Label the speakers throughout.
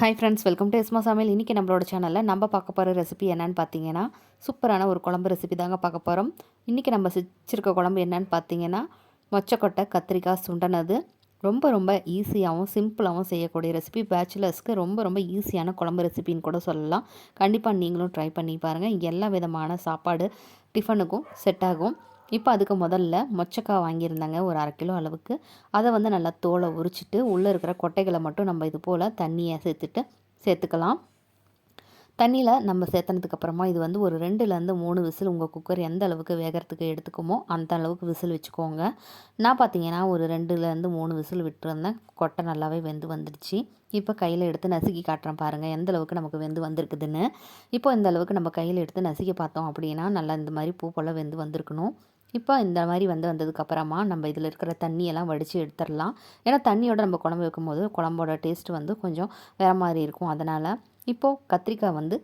Speaker 1: Hi friends welcome to Esma Samayal இன்றைக்கி நம்மளோட சேனலில் நம்ம பார்க்க போகிற ரெசிபி என்னென்னு பார்த்தீங்கன்னா சூப்பரான ஒரு குழம்பு ரெசிபி தாங்க பார்க்க போகிறோம் இன்றைக்கி நம்ம செஞ்சிருக்க குழம்பு என்னென்னு பார்த்தீங்கன்னா மொச்சக்கொட்டை கத்திரிக்காய் சுண்டனது. ரொம்ப ரொம்ப ஈஸியாகவும் சிம்பிளாகவும் செய்யக்கூடிய ரெசிபி பேச்சுலர்ஸ்க்கு ரொம்ப ரொம்ப ஈஸியான குழம்பு ரெசிபின்னு கூட சொல்லலாம். கண்டிப்பாக நீங்களும் ட்ரை பண்ணி பாருங்கள் எல்லா விதமான சாப்பாடு டிஃபனுக்கும் செட் ஆகும். இப்போ அதுக்கு முதல்ல மொச்சக்காய் வாங்கியிருந்தாங்க ஒரு அரை கிலோ அளவுக்கு. அதை வந்து நல்லா தோலை உரிச்சிட்டு உள்ளே இருக்கிற கொட்டைகளை மட்டும் நம்ம இது போல் தண்ணியை சேர்த்துட்டு சேர்த்துக்கலாம். தண்ணியில் நம்ம சேர்த்தனதுக்கு அப்புறமா இது வந்து ஒரு ரெண்டுலேருந்து மூணு விசில் உங்கள் குக்கர் எந்த அளவுக்கு வேகிறதுக்கு எடுத்துக்குமோ அந்த அளவுக்கு விசில் வச்சுக்கோங்க. நான் பார்த்தீங்கன்னா ஒரு ரெண்டுலேருந்து மூணு விசில் விட்டுருந்தேன். கொட்டை நல்லாவே வெந்து வந்துடுச்சு. இப்போ கையில் எடுத்து நசுக்கி காட்டுறேன் பாருங்கள் எந்த அளவுக்கு நமக்கு வெந்து வந்திருக்குதுன்னு. இப்போ இந்த அளவுக்கு நம்ம கையில் எடுத்து நசுக்கி பார்த்தோம் அப்படின்னா நல்லா இந்த மாதிரி பூ போல் வெந்து வந்திருக்கணும். இப்போ இந்த மாதிரி வந்து வந்ததுக்கப்புறமா நம்ம இதில் இருக்கிற தண்ணியெல்லாம் வடித்து எடுத்துடலாம். ஏன்னா தண்ணியோட நம்ம குழம்பு வைக்கும்போது குழம்போட டேஸ்ட் வந்து கொஞ்சம் வேறு மாதிரி இருக்கும். அதனால் இப்போது கத்திரிக்காய் வந்து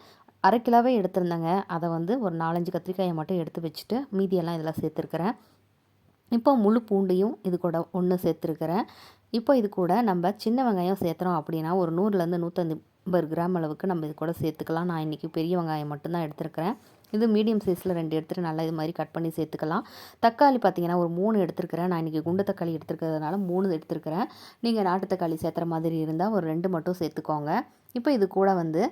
Speaker 1: அரை கிலோவே எடுத்திருந்தேங்க. அதை வந்து ஒரு நாலஞ்சு கத்திரிக்காயை மட்டும் எடுத்து வச்சுட்டு மீதியெல்லாம் இதில் சேர்த்துருக்குறேன். இப்போ முழு பூண்டையும் இது கூட ஒன்று சேர்த்துருக்குறேன். இப்போ இது கூட நம்ம சின்ன வெங்காயம் சேர்த்துறோம் அப்படின்னா ஒரு நூறுலேருந்து நூற்றம்பது கிராம் அளவுக்கு நம்ம இது கூட சேர்த்துக்கலாம். நான் இன்றைக்கி பெரிய வெங்காயம் மட்டும்தான் எடுத்துருக்கிறேன். இது மீடியம் சைஸில் ரெண்டு எடுத்துகிட்டு நல்லா இது மாதிரி கட் பண்ணி சேர்த்துக்கலாம். தக்காளி பார்த்தீங்கன்னா ஒரு மூணு எடுத்துருக்கிறேன். நான் இன்றைக்கி குண்டு தக்காளி எடுத்துருக்கிறதுனால மூணு எடுத்துருக்கிறேன். நீங்கள் நாட்டு தக்காளி சேர்த்துற மாதிரி இருந்தால் ஒரு ரெண்டு மட்டும் சேர்த்துக்கோங்க. இப்போ இது கூட வந்து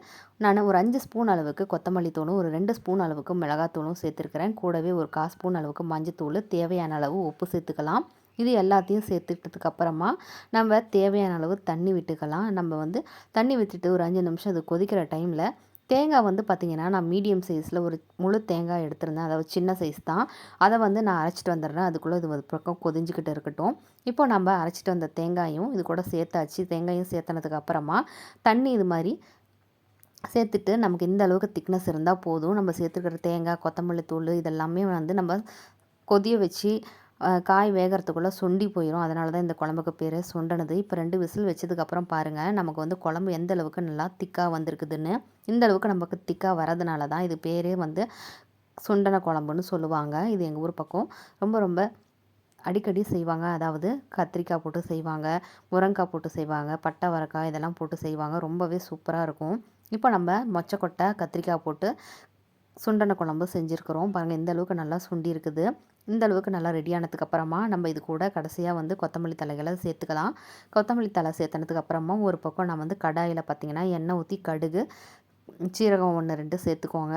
Speaker 1: நான் ஒரு அஞ்சு ஸ்பூன் அளவுக்கு கொத்தமல்லி தூளும் ஒரு ரெண்டு ஸ்பூன் அளவுக்கு மிளகாத்தூளும் சேர்த்துருக்கிறேன். கூடவே ஒரு கால் ஸ்பூன் அளவுக்கு மஞ்சத்தூள் தேவையான அளவு உப்பு சேர்த்துக்கலாம். இது எல்லாத்தையும் சேர்த்துக்கிட்டதுக்கு அப்புறமா நம்ம தேவையான அளவு தண்ணி விட்டுக்கலாம். நம்ம வந்து தண்ணி விட்டுட்டு ஒரு அஞ்சு நிமிஷம் அது கொதிக்கிற டைமில் தேங்காய் வந்து பார்த்திங்கன்னா நான் மீடியம் சைஸில் ஒரு முழு தேங்காய் எடுத்திருந்தேன். அதாவது சின்ன சைஸ் தான். அதை வந்து நான் அரைச்சிட்டு வந்துடுறேன். அதுக்குள்ளே இது ஒரு பக்கம் கொதிஞ்சிக்கிட்டு இருக்கட்டும். இப்போ நம்ம அரைச்சிட்டு வந்த தேங்காயும் இது கூட சேர்த்தாச்சு. தேங்காயும் சேர்த்தனதுக்கு அப்புறமா தண்ணி இது மாதிரி சேர்த்துட்டு நமக்கு இந்த அளவுக்கு திக்னஸ் இருந்தால் போதும். நம்ம சேர்த்துக்கிற தேங்காய் கொத்தமல்லி தூள் இதெல்லாமே வந்து நம்ம கொதிய வச்சு காய் வேகிறதுக்குள்ளே சுண்டி போயிடும் அதனால தான் இந்த குழம்புக்கு பேர் சுண்டனது. இப்போ ரெண்டு விசில் வச்சதுக்கப்புறம் பாருங்கள் நமக்கு வந்து குழம்பு எந்த அளவுக்கு நல்லா திக்காக வந்திருக்குதுன்னு. இந்த அளவுக்கு நமக்கு திக்காக வரதுனால தான் இது பேரே வந்து சுண்டன குழம்புன்னு சொல்லுவாங்க. இது எங்கள் ஊர் பக்கம். ரொம்ப ரொம்ப அடிக்கடி செய்வாங்க. அதாவது கத்திரிக்காய் போட்டு செய்வாங்க முருங்காய் போட்டு செய்வாங்க பட்டை வரக்காய் இதெல்லாம் போட்டு செய்வாங்க. ரொம்பவே சூப்பராக இருக்கும். இப்போ நம்ம மொச்சக்கொட்டை கத்திரிக்காய் போட்டு சுண்டன குழம்பு செஞ்சுருக்குறோம். பாருங்கள் இந்த அளவுக்கு நல்லா சுண்டி இருக்குது. இந்த அளவுக்கு நல்லா ரெடி ஆனதுக்கப்புறமா நம்ம இது கூட கடைசியாக வந்து கொத்தமல்லி தலைகளை சேர்த்துக்கலாம். கொத்தமல்லி தலை சேர்த்தனதுக்கு அப்புறமா ஒரு பக்கம் நான் வந்து கடாயில் பார்த்திங்கன்னா எண்ணெய் ஊற்றி கடுகு சீரகம் ஒன்று ரெண்டு சேர்த்துக்கோங்க.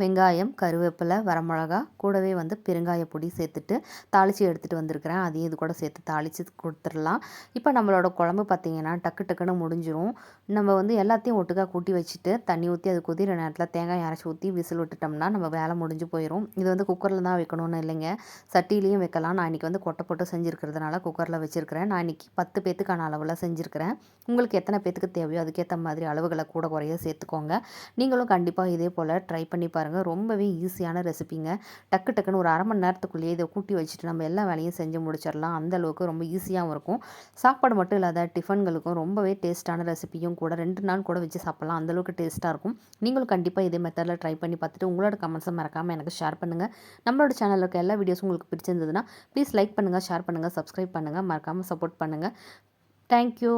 Speaker 1: வெங்காயம் கருவேப்பிலை வரமிளகா கூடவே வந்து பெருங்காய பொடி சேர்த்துட்டு தாளித்து எடுத்துகிட்டு வந்திருக்கிறேன். அதையும் இது கூட சேர்த்து தாளித்து கொடுத்துடலாம். இப்போ நம்மளோட குழம்பு பார்த்திங்கன்னா டக்கு டக்குன்னு முடிஞ்சிரும். நம்ம வந்து எல்லாத்தையும் ஒட்டுக்காக கூட்டி வச்சுட்டு தண்ணி ஊற்றி அது கொதிர நேரத்தில் தேங்காய் அரைச்சி ஊற்றி விசில் விட்டுட்டோம்னா நம்ம வேலை முடிஞ்சு போயிடும் இது வந்து குக்கரில் தான் வைக்கணும்னு இல்லைங்க. சட்டிலையும் வைக்கலாம். நான் இன்றைக்கி வந்து கொட்டை போட்டு செஞ்சுருக்கிறதுனால குக்கரில் வச்சுருக்கிறேன். நான் இன்றைக்கி பத்து பேத்துக்கான அளவில் செஞ்சுருக்கிறேன். உங்களுக்கு எத்தனை பேத்துக்கு தேவையோ அதுக்கேற்ற மாதிரி அளவுகளை கூட குறைய சேர்த்துக்கோங்க. நீங்களும் கண்டிப்பாக இதே போல் ட்ரை பண்ணி பாருங்கள் பாருங்கள் ரொம்பவே ஈஸியான ரெசிபிங்க. டக்கு டக்குன்னு ஒரு அரை மணி நேரத்துக்குள்ளேயே இதை கூட்டி வச்சுட்டு நம்ம எல்லா வேலையும் செஞ்சு முடிச்சிடலாம். அந்தளவுக்கு ரொம்ப ஈஸியாகவும் இருக்கும். சாப்பாடு மட்டும் இல்லாத டிஃபன்களுக்கும் ரொம்பவே டேஸ்ட்டான ரெசிபியும் கூட ரெண்டு நாள் கூட வச்சு சாப்பிட்லாம். அந்தளவுக்கு டேஸ்ட்டாக இருக்கும். நீங்களும் கண்டிப்பாக இதே மெத்தடில் ட்ரை பண்ணி பார்த்துட்டு உங்களோட கமெண்ட்ஸை மறக்காமல் எனக்கு ஷேர் பண்ணுங்கள் நம்மளோட சேனலில் இருக்க எல்லா வீடியோஸும் உங்களுக்கு பிடிச்சிருந்ததுன்னா ப்ளீஸ் லைக் பண்ணுங்கள் ஷேர் பண்ணுங்கள் சப்ஸ்கிரைப் பண்ணுங்கள் மறக்காமல் சப்போர்ட் பண்ணுங்கள் தேங்க்யூ